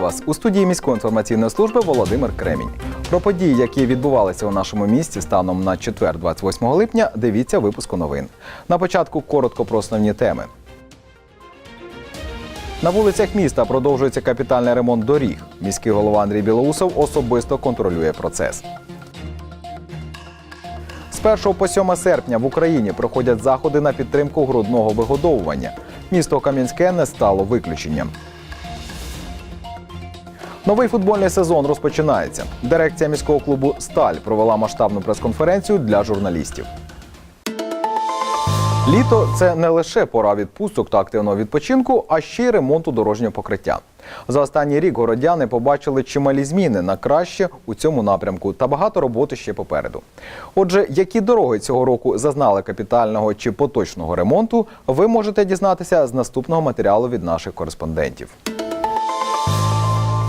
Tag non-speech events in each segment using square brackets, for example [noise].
Вас у студії міської інформаційної служби Володимир Кремінь. Про події, які відбувалися у нашому місті станом на четвер, 28 липня, дивіться випуску новин. На початку коротко про основні теми. На вулицях міста продовжується капітальний ремонт доріг. Міський голова Андрій Білоусов особисто контролює процес. З 1 по 7 серпня в Україні проходять заходи на підтримку грудного вигодовування. Місто Кам'янське не стало виключенням. Новий футбольний сезон розпочинається. Дирекція міського клубу Сталь провела масштабну прес-конференцію для журналістів. Літо це не лише пора відпусток та активного відпочинку, а ще й ремонту дорожнього покриття. За останній рік городяни побачили чималі зміни на краще у цьому напрямку та багато роботи ще попереду. Отже, які дороги цього року зазнали капітального чи поточного ремонту, ви можете дізнатися з наступного матеріалу від наших кореспондентів.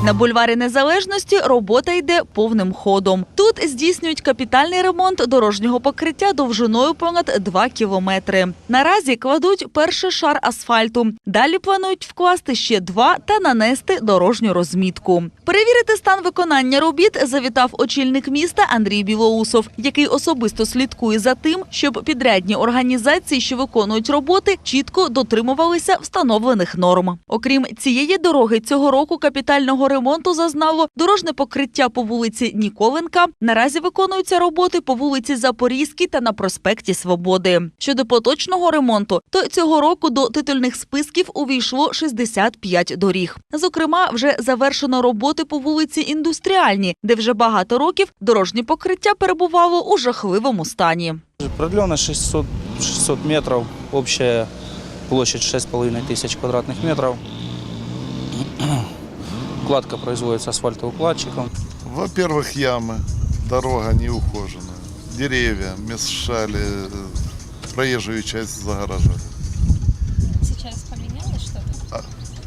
На бульварі Незалежності робота йде повним ходом. Тут здійснюють капітальний ремонт дорожнього покриття довжиною понад 2 кілометри. Наразі кладуть перший шар асфальту. Далі планують вкласти ще два та нанести дорожню розмітку. Перевірити стан виконання робіт завітав очільник міста Андрій Білоусов, який особисто слідкує за тим, щоб підрядні організації, що виконують роботи, чітко дотримувалися встановлених норм. Окрім цієї дороги, цього року капітального ремонту зазнало дорожне покриття по вулиці Ніколенка. Наразі виконуються роботи по вулиці Запорізькій та на проспекті Свободи. Щодо поточного ремонту, то цього року до титульних списків увійшло 65 доріг. Зокрема, вже завершено роботи по вулиці Індустріальній, де вже багато років дорожнє покриття перебувало у жахливому стані. Продлена 600, 600 метров, общая площадь 6,5 тысяч квадратных метров. Укладка производится асфальтоукладчиком. Во-первых, ямы, дорога не ухоженная, деревья мешали э, проезжую часть загораживать. Сейчас поменялось что-то?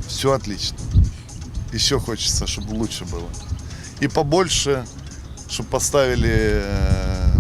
Все отлично. Еще хочется, чтобы лучше было. И побольше, чтобы поставили э,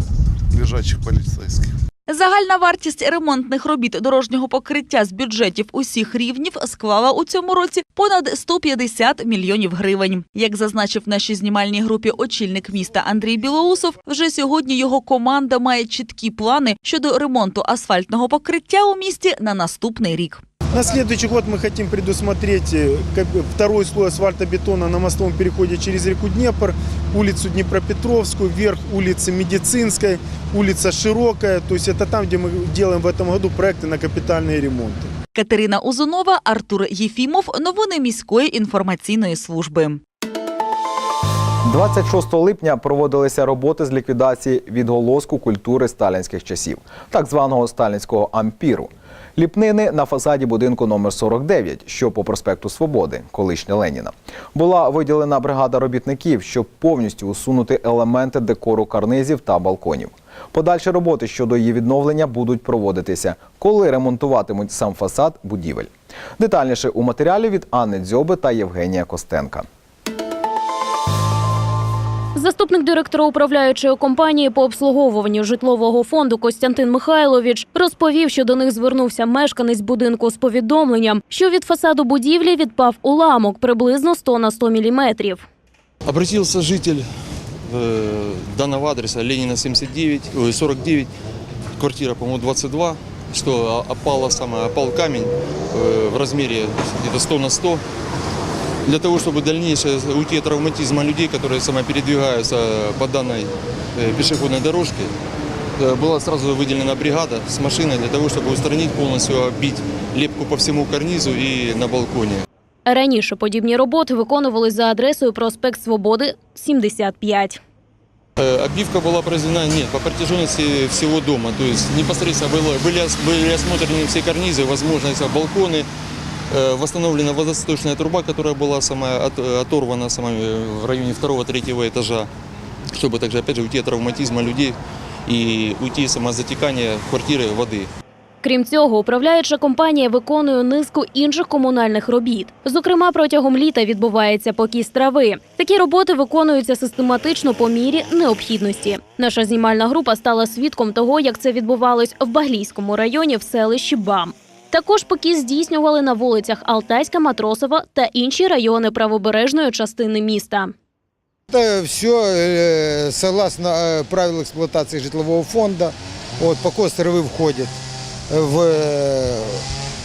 лежачих полицейских. Загальна вартість ремонтних робіт дорожнього покриття з бюджетів усіх рівнів склала у цьому році понад 150 мільйонів гривень. Як зазначив нашій знімальній групі очільник міста Андрій Білоусов, вже сьогодні його команда має чіткі плани щодо ремонту асфальтного покриття у місті на наступний рік. На следующий год мы хотим предусмотреть э, кап- второй слой асфальтобетона на мостовом переходе через реку Днепр, улицу Днепропетровскую, верх улицы Медицинской, улица Широкая. То есть это там, где мы делаем в этом году проекты на капитальные ремонты. Катерина Узунова, Артур Єфімов. Новини міської інформаційної служби. 26 липня проводилися роботи з ліквідації відголоску культури сталінських часів, так званого сталінського ампіру. Ліпнини на фасаді будинку номер 49, що по проспекту Свободи, колишня Леніна. Була виділена бригада робітників, щоб повністю усунути елементи декору карнизів та балконів. Подальші роботи щодо її відновлення будуть проводитися, коли ремонтуватимуть сам фасад будівель. Детальніше у матеріалі від Анни Дзьоби та Євгенія Костенка. Заступник директора управляючої компанії по обслуговуванню житлового фонду Костянтин Михайлович розповів, що до них звернувся мешканець будинку з повідомленням, що від фасаду будівлі відпав уламок приблизно 100 на 100 міліметрів. Обратился житель э, данного адреса Ленина 79, ой, 49, квартира, по-моему, 22, что опала самая, опал камень э, в где-то 100 на 100 Для того, чтобы дальнейшее уйти от травматизма людей, которые самопередвигаются по данной э, пешеходной дорожке, э, была сразу выделена бригада с машиной для того, чтобы устранить полностью, оббить лепку по всему карнизу и на балконе. Раніше подібні роботи виконувались за адресою проспект Свободи 75. Э, Обивка была произведена нет, по протяженности всего дома. То есть непосредственно было, были, ос- были осмотрены все карнизы, возможности, балконы. Э, Восстановлена водосточная труба, которая была сама от- оторвана сама э, в районе второго-третьего этажа, чтобы также опять же уйти от травматизма людей и уйти самозатекания квартиры воды. Крім цього, управляюча компанія виконує низку інших комунальних робіт. Зокрема, протягом літа відбувається покіс трави. Такі роботи виконуються систематично по мірі необхідності. Наша знімальна група стала свідком того, як це відбувалось в Баглійському районі в селищі Бам. Також покіс здійснювали на вулицях Алтайська, Матросова та інші райони правобережної частини міста. Это все согласно э, правил эксплуатации житлового фонда. Вот, покос травы входит в э,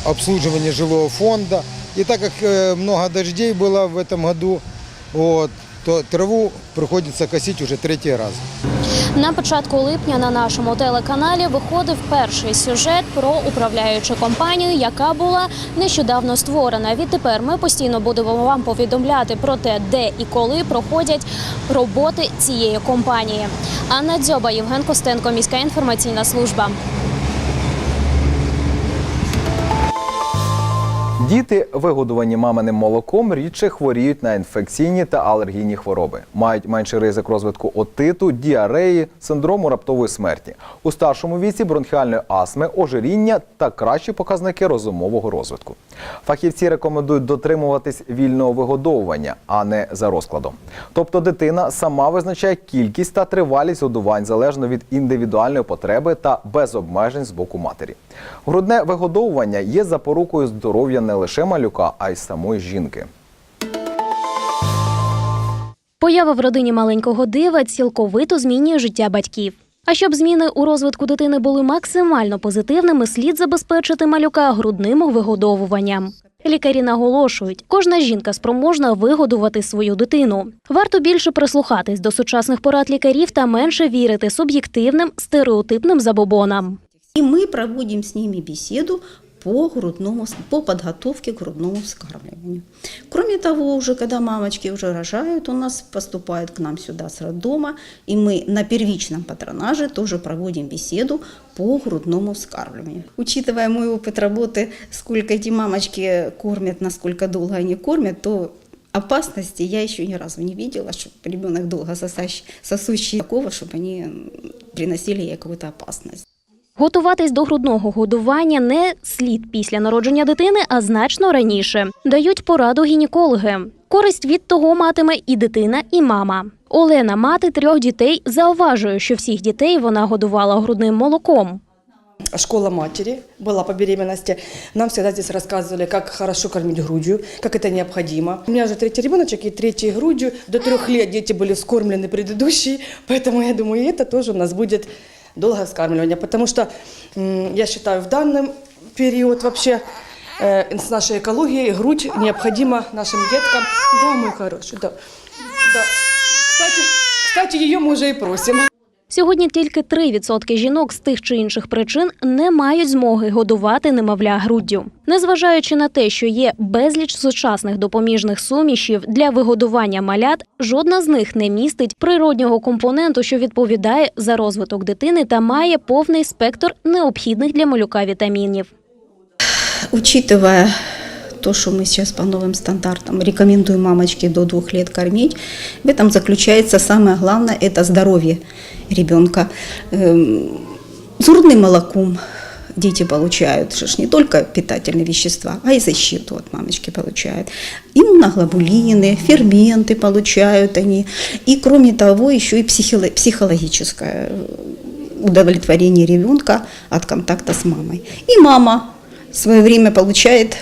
обслуживание жилого фонда. И так как э, много дождей было в этом году, вот, то траву приходится косить уже третий раз. На початку липня на нашому телеканалі виходив перший сюжет про управляючу компанію, яка була нещодавно створена. Відтепер ми постійно будемо вам повідомляти про те, де і коли проходять роботи цієї компанії. Анна Дзьоба, Євген Костенко, міська інформаційна служба. Діти, вигодовані маминим молоком, рідше хворіють на інфекційні та алергійні хвороби, мають менший ризик розвитку отиту, діареї, синдрому раптової смерті. У старшому віці бронхіальної астми, ожиріння та кращі показники розумового розвитку. Фахівці рекомендують дотримуватись вільного вигодовування, а не за розкладом. Тобто дитина сама визначає кількість та тривалість годувань залежно від індивідуальної потреби та без обмежень з боку матері. Грудне вигодовування є запорукою здоров'я не лише малюка, а й самої жінки. Поява в родині маленького дива цілковито змінює життя батьків. А щоб зміни у розвитку дитини були максимально позитивними, слід забезпечити малюка грудним вигодовуванням. Лікарі наголошують, кожна жінка спроможна вигодувати свою дитину. Варто більше прислухатись до сучасних порад лікарів та менше вірити суб'єктивним стереотипним забобонам. И мы проводим с ними беседу по, грудному, по подготовке к грудному вскармливанию. Кроме того, уже когда мамочки уже рожают, у нас поступают к нам сюда с роддома, и мы на первичном патронаже тоже проводим беседу по грудному вскармливанию. Учитывая мой опыт работы, сколько эти мамочки кормят, насколько долго они кормят, то опасности я еще ни разу не видела, чтобы ребенок долго сосащий, сосущий такого, чтобы они приносили ей какую-то опасность. Готуватись до грудного годування не слід після народження дитини, а значно раніше. Дають пораду гінекологи. Користь від того матиме і дитина, і мама. Олена, мати трьох дітей, зауважує, що всіх дітей вона годувала грудним молоком. школа матери была по беременности. Нам всегда здесь рассказывали, как хорошо кормить грудью, как это необходимо. У меня уже третий ребеночек, и третьей грудью до трех лет дети были вскормлены предыдущей, [laughs] поэтому я думаю, и это тоже у нас будет долгое вскармливание, потому что м, я считаю, в данный период вообще э, с нашей экологией грудь необходима нашим деткам. Да, мой хороший, да. да. Кстати, кстати, ее мы уже и просим. Сьогодні тільки 3% жінок з тих чи інших причин не мають змоги годувати немовля груддю. Незважаючи на те, що є безліч сучасних допоміжних сумішів для вигодування малят, жодна з них не містить природнього компоненту, що відповідає за розвиток дитини та має повний спектр необхідних для малюка вітамінів. Учитывая то, что мы сейчас по новым стандартам рекомендуем мамочке до двух лет кормить, в этом заключается самое главное – это здоровье ребенка. Эм, грудным молоком дети получают же не только питательные вещества, а и защиту от мамочки получают. Иммуноглобулины, ферменты получают они. И кроме того, еще и психоло- психологическое удовлетворение ребенка от контакта с мамой. И мама в свое время получает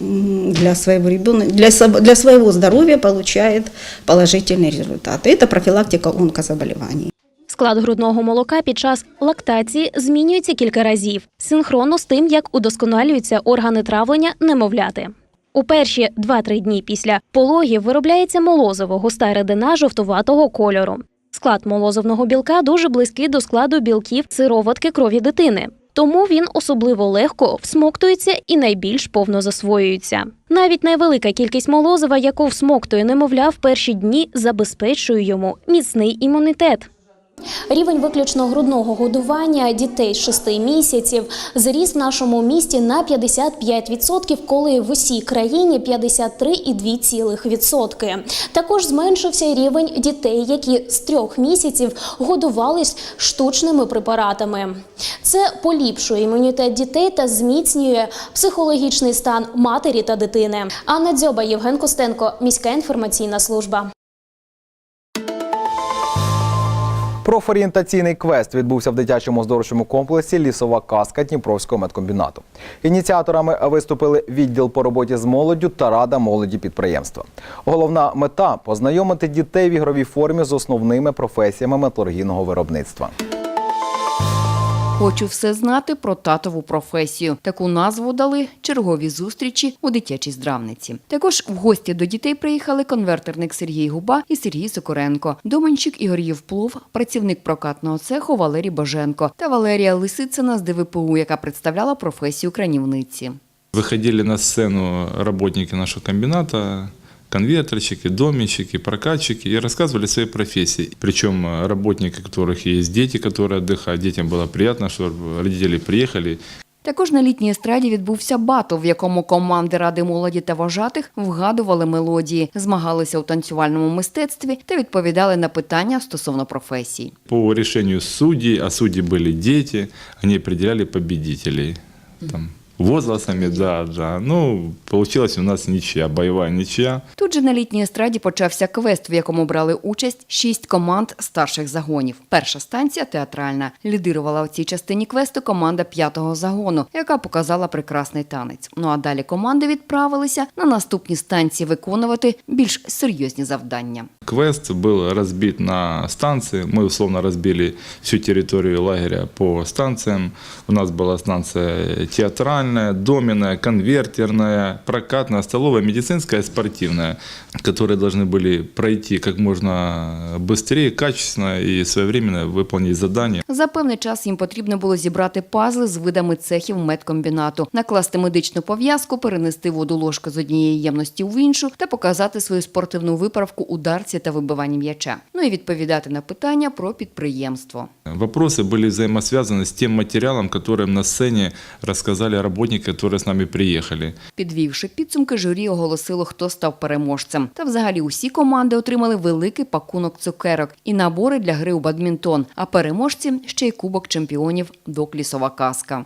для своего ребенка, для, соб- для своего здоровья получает положительные результаты. Это профилактика онкозаболеваний. Склад грудного молока під час лактації змінюється кілька разів, синхронно з тим, як удосконалюються органи травлення немовляти. У перші 2-3 дні після пологів виробляється молозиво, густа рідина жовтуватого кольору. Склад молозивного білка дуже близький до складу білків сироватки крові дитини. Тому він особливо легко всмоктується і найбільш повно засвоюється. Навіть невелика кількість молозива, яку всмоктує немовля в перші дні, забезпечує йому міцний імунітет. Рівень виключно грудного годування дітей з 6 місяців зріс в нашому місті на 55%, коли в усій країні 53,2%. Також зменшився рівень дітей, які з трьох місяців годувались штучними препаратами. Це поліпшує імунітет дітей та зміцнює психологічний стан матері та дитини. Анна Дзьоба, Євген Костенко, міська інформаційна служба. Профорієнтаційний квест відбувся в дитячому оздоровчому комплексі Лісова казка Дніпровського медкомбінату. Ініціаторами виступили відділ по роботі з молоддю та рада молоді підприємства. Головна мета познайомити дітей в ігровій формі з основними професіями металургійного виробництва. Хочу все знати про татову професію. Таку назву дали чергові зустрічі у дитячій здравниці. Також в гості до дітей приїхали конвертерник Сергій Губа і Сергій Сокоренко, доменчик Ігор Євплов, працівник прокатного цеху Валерій Боженко та Валерія Лисицина з ДВПУ, яка представляла професію кранівниці. Выходили на сцену работники нашего комбината, конвертерщики, доменщики, прокатчики и рассказывали свои профессии. Причем э, работники, у которых есть дети, которые отдыхают, детям было приятно, что родители приехали Також на літній естраді відбувся батл, в якому команди Ради молоді та вожатих вгадували мелодії, змагалися у танцювальному мистецтві та відповідали на питання стосовно професій. по решению судей, а судьи были дети, они определяли победителей. Там, возрастами, да, да. Ну, получилась у нас ничья, боевая ничья. Тут же на літній естраді почався квест, в якому брали участь шість команд старших загонів. Перша станція театральна. Лідирувала у цій частині квесту команда п'ятого загону, яка показала прекрасний танець. Ну а далі команди відправилися на наступні станції виконувати більш серйозні завдання. Квест был разбит на станции. Мы условно разбили всю территорию лагеря по станциям. У нас была станция театральная, доменная, конвертерная, прокатная, столовая, медицинская, спортивная, которые должны были пройти как можно быстрее, качественно и своевременно выполнить задание. За певний час їм потрібно було зібрати пазли з видами цехів медкомбінату, накласти медичну пов'язку, перенести воду ложка з однієї ємності в іншу та показати свою спортивну виправку ударці та вибиванні м'яча. Ну і відповідати на питання про підприємство. Вопросы были взаимосвязаны с тем материалом, которым на сцене рассказали работники, которые с нами приехали. Підвівши підсумки, журі оголосило, хто став переможцем. Та взагалі усі команди отримали великий пакунок цукерок і набори для гри у бадмінтон. А переможці ще й кубок чемпіонів «Док Лісова казка.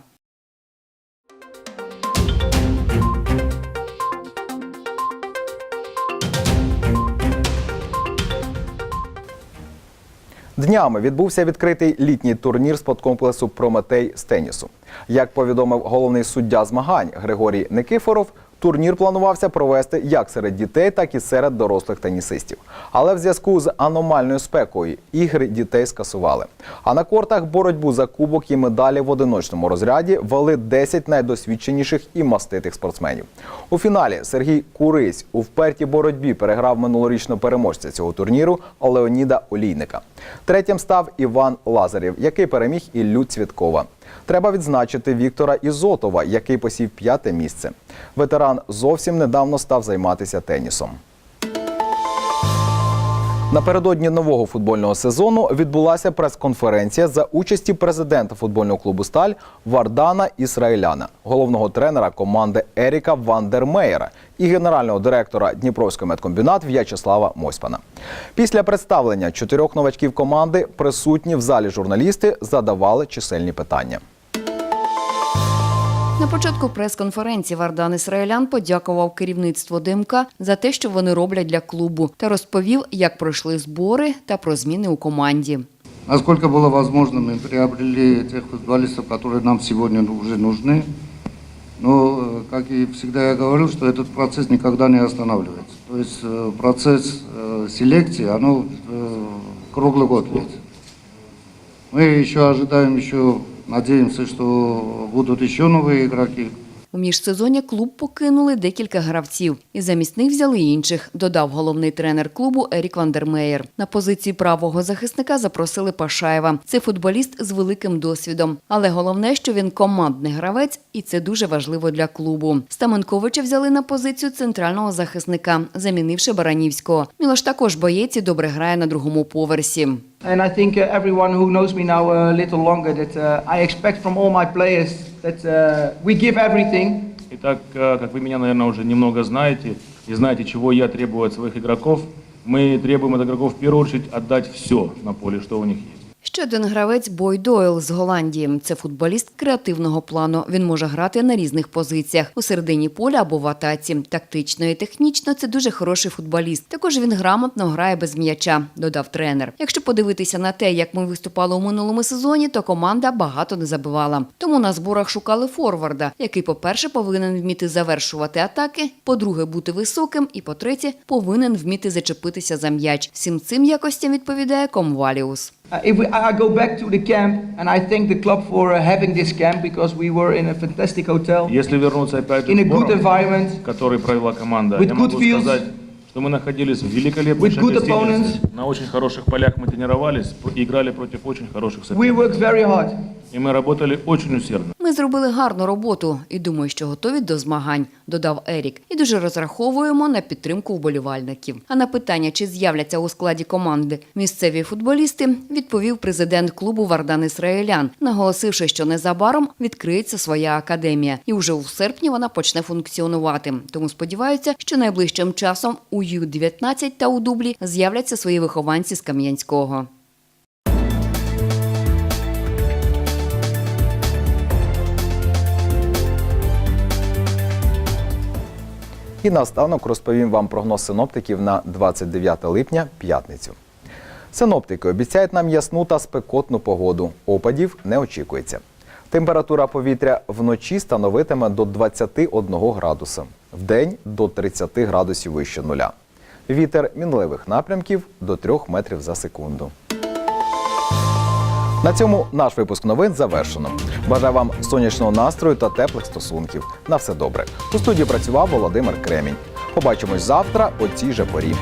Днями відбувся відкритий літній турнір спорткомплексу Прометей з тенісу. Як повідомив головний суддя змагань Григорій Никифоров, турнір планувався провести як серед дітей, так і серед дорослих тенісистів. Але в зв'язку з аномальною спекою ігри дітей скасували. А на кортах боротьбу за кубок і медалі в одиночному розряді вели 10 найдосвідченіших і маститих спортсменів. У фіналі Сергій Курись у впертій боротьбі переграв минулорічного переможця цього турніру Леоніда Олійника. Третім став Іван Лазарєв, який переміг Іллю Цвіткова. Треба відзначити Віктора Ізотова, який посів п'яте місце. Ветеран зовсім недавно став займатися тенісом. Напередодні нового футбольного сезону відбулася прес-конференція за участі президента футбольного клубу Сталь Вардана Ісраїляна, головного тренера команди Еріка Вандермеєра і генерального директора Дніпровського медкомбінат В'ячеслава Мосьпана. Після представлення чотирьох новачків команди присутні в залі журналісти задавали чисельні питання. На початку прес-конференції Вардан Ісраїлян подякував керівництву ДМК за те, що вони роблять для клубу, та розповів, як пройшли збори та про зміни у команді. Насколько было возможно, мы приобрели тех футболистов, которые нам сегодня уже нужны. Но, э, как и всегда я говорил, что этот процесс никогда не останавливается. То есть э, процесс э, селекции, оно э, круглый год идет. Мы еще ожидаем, еще надеемся, что будут еще новые игроки, У міжсезоння клуб покинули декілька гравців, і замість них взяли інших, додав головний тренер клубу Ерік Вандермеєр. На позиції правого захисника запросили Пашаєва. Це футболіст з великим досвідом. Але головне, що він командний гравець, і це дуже важливо для клубу. Стаменковича взяли на позицію центрального захисника, замінивши Баранівського. Мілош також боєць і добре грає на другому поверсі. And I think uh, everyone who knows me now a little longer that uh, I expect from all my players that uh, we give everything. Итак, э, как вы меня, наверное, уже немного знаете и знаете, чего я требую от своих игроков, мы требуем от игроков в первую очередь отдать все на поле, что у них есть. Ще один гравець Бой Дойл з Голландії. Це футболіст креативного плану. Він може грати на різних позиціях у середині поля або в атаці. Тактично і технічно це дуже хороший футболіст. Також він грамотно грає без м'яча, додав тренер. Якщо подивитися на те, як ми виступали у минулому сезоні, то команда багато не забивала. Тому на зборах шукали форварда, який, по-перше, повинен вміти завершувати атаки, по-друге, бути високим, і по-третє, повинен вміти зачепитися за м'яч. Всім цим якостям відповідає Комваліус. Uh, if we, I I go back to the camp, and I thank the club for uh, having this camp because we were in a fantastic hotel, Если вернуться опять in a к good сборам, environment, который провела команда, With я good могу fields. сказать, что мы находились в великолепной With good гостинице. На очень хороших полях мы тренировались и играли против очень хороших we соперников. worked very hard. И мы работали очень усердно. Ми зробили гарну роботу і думаю, що готові до змагань, додав Ерік. І дуже розраховуємо на підтримку вболівальників. А на питання, чи з'являться у складі команди місцеві футболісти, відповів президент клубу Вардан Ісраїлян, наголосивши, що незабаром відкриється своя академія, і вже у серпні вона почне функціонувати. Тому сподіваються, що найближчим часом у Ю-19 та у дублі з'являться свої вихованці з Кам'янського. І наостанок розповім вам прогноз синоптиків на 29 липня, п'ятницю. Синоптики обіцяють нам ясну та спекотну погоду. Опадів не очікується. Температура повітря вночі становитиме до 21 градуса, вдень до 30 градусів вище нуля. Вітер мінливих напрямків до 3 метрів за секунду. На цьому наш випуск новин завершено. Бажаю вам сонячного настрою та теплих стосунків. На все добре. У студії працював Володимир Кремінь. Побачимось завтра о цій же порі.